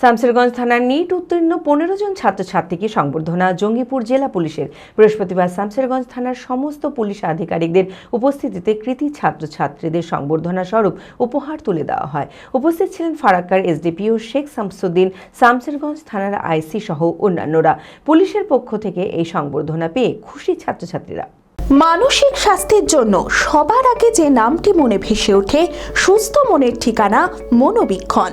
শামসেরগঞ্জ থানার নিট উত্তীর্ণ পনেরো জন ছাত্রছাত্রীকে সংবর্ধনা, জঙ্গিপুর জেলা পুলিশের বৃহস্পতিবার শামসেরগঞ্জ থানার সমস্ত পুলিশ আধিকারিকদের উপস্থিতিতে কৃতি ছাত্রছাত্রীদের সংবর্ধনা স্বরূপ উপহার তুলে দেওয়া হয়। উপস্থিত ছিলেন ফারাক্কার এসডিপিও শেখ শামসুদ্দিন, শামসেরগঞ্জ থানার আইসি সহ অন্যান্যরা। পুলিশের পক্ষ থেকে এই সংবর্ধনা পেয়ে খুশি ছাত্রছাত্রীরা। মানসিক স্বাস্থ্যের জন্য সবার আগে যে নামটি মনে ভেসে ওঠে, সুস্থ মনের ঠিকানা মনোবীক্ষণ।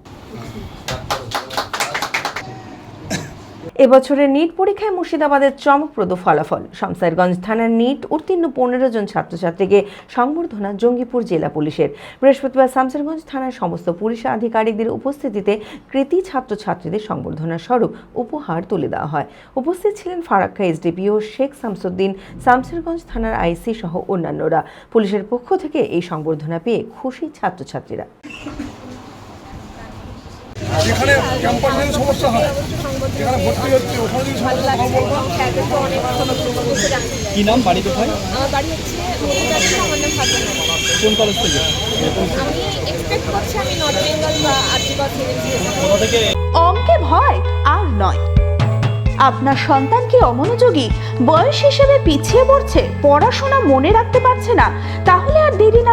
এবছরের নিট পরীক্ষায় মুর্শিদাবাদের চমকপ্রদ ফলাফল। শামসাইরগঞ্জ থানার নিট উত্তীর্ণ পনেরো জন ছাত্রছাত্রীকে সংবর্ধনা জঙ্গিপুর জেলা পুলিশের। বৃহস্পতিবার শামসাইরগঞ্জ থানার সমস্ত পুলিশ আধিকারিকদের উপস্থিতিতে কৃতি ছাত্রছাত্রীদের সংবর্ধনা স্বরূপ উপহার তুলে দেওয়া হয়। উপস্থিত ছিলেন ফারাক্কা এসডিপিও শেখ শামসুদ্দিন, শামসেরগঞ্জ থানার আইসি সহ অন্যান্যরা। পুলিশের পক্ষ থেকে এই সংবর্ধনা পেয়ে খুশি ছাত্রছাত্রীরা। যেখানে ক্যাম্পাস যদি সমস্যা হয় যেখানে ভর্তি হচ্ছে ওখানে যদি সমস্যা হয় বলব? কি নাম? বাড়ি কোথায়? বাড়ি হচ্ছে কোন কলেজ থেকে? আমি এক্সপেক্ট করছি আমি নর্থ বেঙ্গল বা আর্জিকর থেকে? অঙ্কে ভয় আর নয়। আপনার সন্তান কি অমনোযোগী? বয়স হিসেবে পিছিয়ে পড়ছে পড়াশোনা মনে রাখতে পারছে না